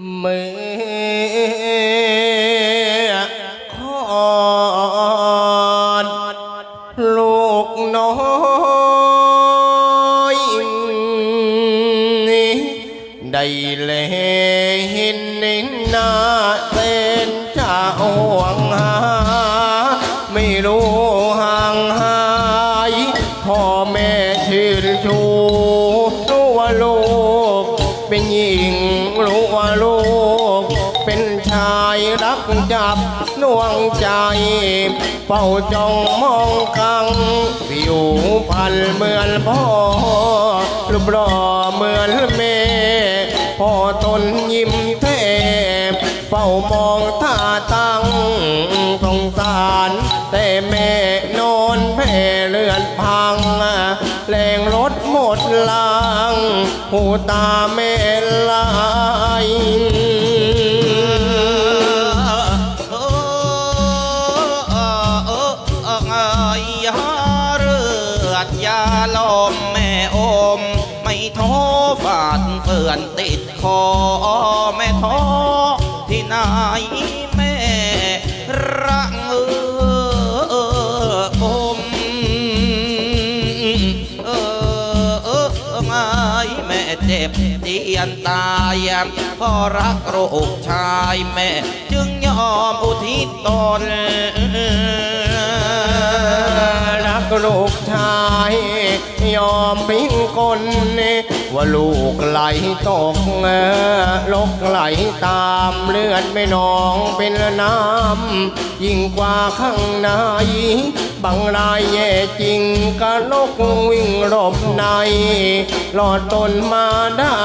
เมื่อคอนลูกน้อยได้เลเรักจับน่วงใจ เฝ้าจ้องมองกังผิวพันเหมือนพ่อรูปรอเหมือนแม่พ่อตนยิ้มเทพเฝ้ามองท่าตั้งสงสารแต่แม่นอนแผ่เลือนพังแรงรถหมดลางหูตาแม่ลา อนติดคอแม่ท้อที่ไหนแม่รักเอออมเออเออเออไงแม่เจ็บเตียนตายพราะรักลูกชายแม่ จึงยอมอุทิศตนรักลูกชาย ยอมพิงคน ว่าลูกไหลตกลกไหลตามเลือดไม่นองเป็นน้ำยิ่งกว่าข้างในบางรายแย่จริงก็ลกวิ่งหลบในหลอดตนมาได้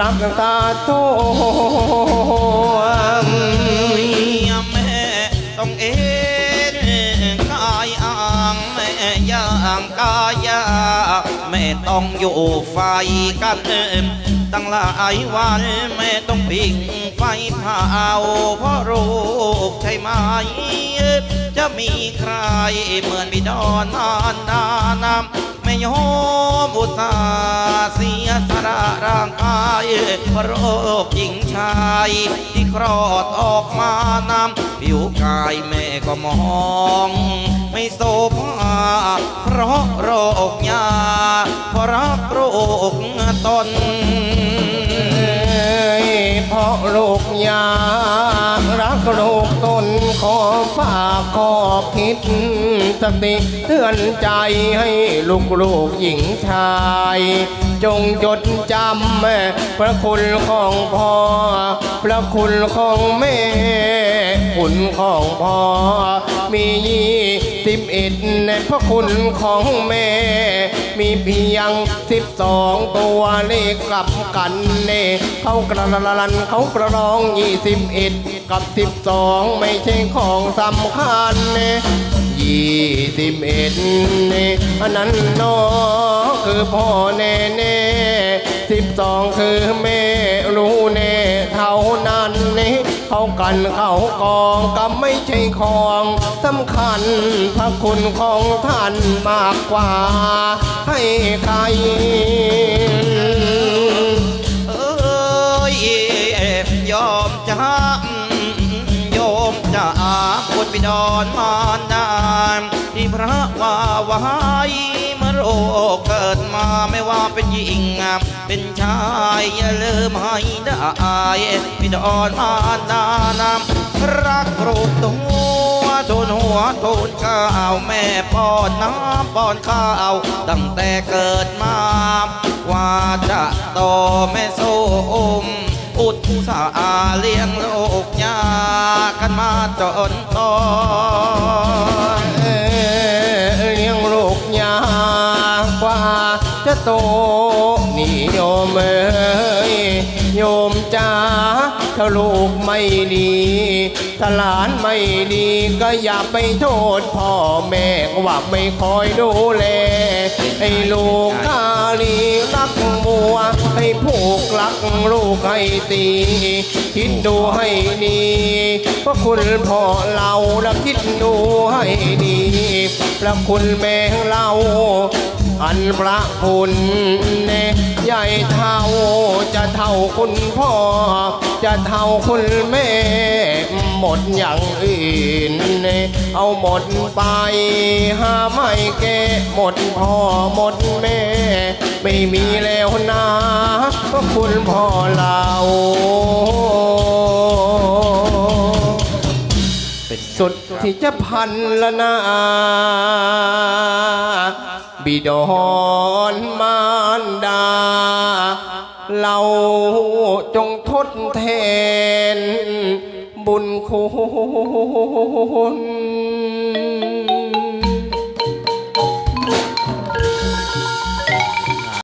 รักตาโทมแม่ต้องเอ็นกายอ่างแม่ย่างกายา ต้องอยู่ไฟกันเอิบตั้งหลายวันแม่ต้องพิงไฟเผาเพราะลูกใช่ไหม จะมีใครเหมือนบิดอนมานดานำไม่ยอมอุตสาเสียสระร่างกาย เพราะโรคหญิงชาย ที่คลอดออกมานำผิวกายแม่ก็มอง ไม่โสภาเพราะโรคยาเพราะรักโรคตน เพราะโรคยารักโรคตนขอฝากขอคิดสติเตือนใจให้ลูกลูกหญิงชาย จงจดจำพระคุณของพ่อ พระคุณของแม่ คุณของพ่อ มียี่สิบเอ็ดในพระคุณของแม่ มีเพียงสิบสองตัวเลขกลับกันเน่เขากระลันเขากระรองยี่สิบเอ็ดกับสิบสองไม่ใช่ของสำคัญเน่ยี่สิบเอ็ดเน่อันนั้นเนอคือพ่อแน่แน่สิบสองคือแม่รู้แน่เท่านั้นเน่ เขากันเขากองกับไม่ใช่ของสำคัญพระคุณของท่านมากกว่า ให้ใครเอ้ยยอมจะยอมจะบุญบิดอนมาร เมื่อโรคเกิดมาไม่ว่าเป็นหญิงเป็นชายอย่าลืมให้ได้บิดอนมารดานำรักรูปตัวทุนหัวทุนข้าวแม่ป้อนน้ำป้อนข้าวตั้งแต่เกิดมา ว่าจะโตแม่ส้มอุตสาห์เลี้ยงลูกยากันมาจนตอ่อเลี้ยง กยากว่าจะโตนี่โยมเอ้ยโยมจ้าถ้าลูกไม่ดีถ้าหลานไม่ดีก็อย่าไปโทษพ่อแม่ว่าไม่คอยดูแลไอ้ลูกกาลีรักบัว ให้ผูกรักลูกให้ตี คิดดูให้ดี พราะคุณพ่อเราแล้วคิดดูให้ดีพระคุณแม่เราอันพระคุณเนใหญ่เท่าจะเท่าคุณพ่อ จะเท่าคุณแม่ หมดอย่างอื่นเอาหมดไปหาไม่เกะหมดพ่อหมดแม่ ไม่มีแล้วนะก็คุณพ่อเรา สุดที่จะพันละนา บิดอนมารดา เราจงทดแทนบุญคุณ